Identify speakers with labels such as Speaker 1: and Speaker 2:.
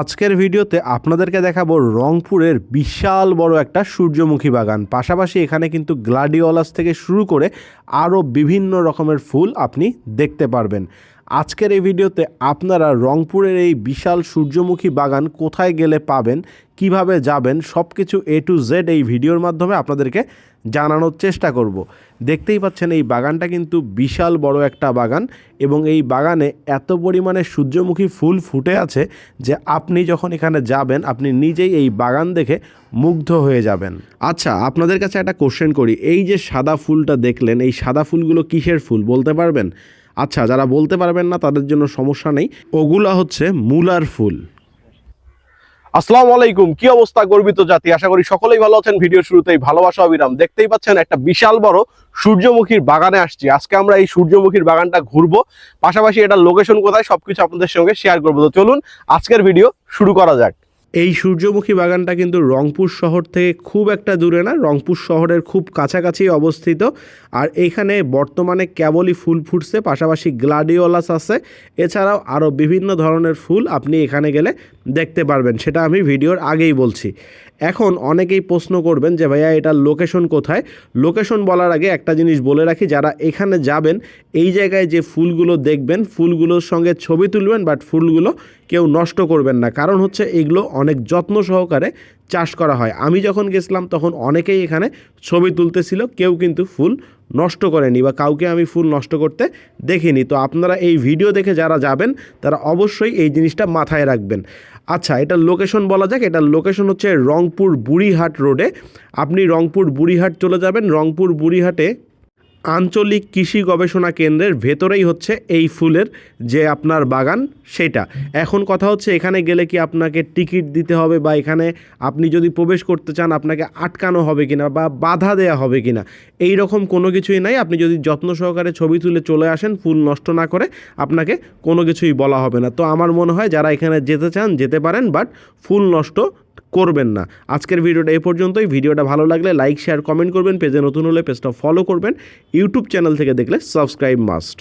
Speaker 1: আজকের ভিডিওতে আপনাদেরকে দেখাবো রংপুরের বিশাল বড় একটা সূর্যমুখী বাগান। পাশাপাশি এখানে কিন্তু গ্লাডিওলাস থেকে শুরু করে আরও বিভিন্ন রকমের ফুল আপনি দেখতে পারবেন। আজকের এই ভিডিওতে আপনারা রংপুরের এই বিশাল সূর্যমুখী বাগান কোথায় গেলে পাবেন, কীভাবে যাবেন সব কিছু এ টু জেড এই ভিডিওর মাধ্যমে আপনাদেরকে জানানোর চেষ্টা করব। দেখতেই পাচ্ছেন এই বাগানটা কিন্তু বিশাল বড় একটা বাগান এবং এই বাগানে এত পরিমাণে সূর্যমুখী ফুল ফুটে আছে যে আপনি যখন এখানে যাবেন, আপনি নিজেই এই বাগান দেখে মুগ্ধ হয়ে যাবেন। আচ্ছা আপনাদের কাছে একটা কোশ্চেন করি। এই যে সাদা ফুলটা দেখলেন, এই সাদা ফুলগুলো কিসের ফুল বলতে পারবেন? আচ্ছা যারা বলতে পারবেন না তাদের জন্য সমস্যা নেই। ওগুলা হচ্ছে মূলার ফুল। আসসালামু আলাইকুম, কি অবস্থা গর্বিত জাতি? আশা করি সকলেই ভালো আছেন। ভিডিও শুরুতেই ভালোবাসা অবিরাম। দেখতেই পাচ্ছেন একটা বিশাল বড় সূর্যমুখীর বাগানে আসছি। আজকে আমরা এই সূর্যমুখীর বাগানটা ঘুরবো। পাশাপাশি এটা লোকেশন কোথায় সবকিছু আপনাদের সঙ্গে শেয়ার করব। তো চলুন, আজকের ভিডিও শুরু করা যাক। এই সূর্যমুখী বাগানটা কিন্তু রংপুর শহর থেকে খুব একটা দূরে না, রংপুর শহরের খুব কাছাকাছি অবস্থিত। আর এখানে বর্তমানে কেবলই ফুল ফুটছে, পাশাপাশি গ্লাডিওলাস আছে। এছাড়াও আরও বিভিন্ন ধরনের ফুল আপনি এখানে গেলে দেখতে পারবেন, সেটা আমি ভিডিওর আগেই বলছি। এখন অনেকেই প্রশ্ন করবেন যে, ভাইয়া এটার লোকেশন কোথায়? লোকেশন বলার আগে একটা জিনিস বলে রাখি, যারা এখানে যাবেন, এই জায়গায় যে ফুলগুলো দেখবেন, ফুলগুলোর সঙ্গে ছবি তুলবেন বাট ফুলগুলো কেউ নষ্ট করবেন না। কারণ হচ্ছে, এগুলো অনেক যত্ন সহকারে চাষ করা হয়। আমি যখন গেছিলাম, তখন অনেকেই এখানে ছবি তুলতেছিল, কেউ কিন্তু ফুল নষ্ট করেনি বা কাউকে আমি ফুল নষ্ট করতে দেখিনি। তো আপনারা এই ভিডিও দেখে যারা যাবেন, তারা অবশ্যই এই জিনিসটা মাথায় রাখবেন। আচ্ছা এটার লোকেশন বলা যাক। এটার লোকেশন হচ্ছে রংপুর বুড়িহাট রোডে আপনি রংপুর বুড়িহাট চলে যাবেন। রংপুর বুড়িহাটে আঞ্চলিক কৃষি গবেষণা কেন্দ্রের ভেতরেই হচ্ছে এই ফুলের যে আপনার বাগান, সেটা। এখন কথা হচ্ছে এখানে গেলে কি আপনাকে টিকিট দিতে হবে বা এখানে আপনি যদি প্রবেশ করতে চান, আপনাকে আটকানো হবে কিনা বা বাধা দেয়া হবে কিনা, এই রকম কোনো কিছুই নাই। আপনি যদি যত্ন সহকারে ছবি তুলে চলে আসেন, ফুল নষ্ট না করে আপনাকে কোনো কিছুই বলা হবে না। তো আমার মনে হয় যারা এখানে যেতে চান, যেতে পারেন, বাট ফুল নষ্ট করবেন না। আজকের ভিডিওটা এ পর্যন্তই। ভিডিওটা ভালো লাগলে লাইক শেয়ার কমেন্ট করবেন। পেজে নতুন হলে পেজটা ফলো করবেন। ইউটিউব চ্যানেল থেকে দেখলে সাবস্ক্রাইব মাস্ট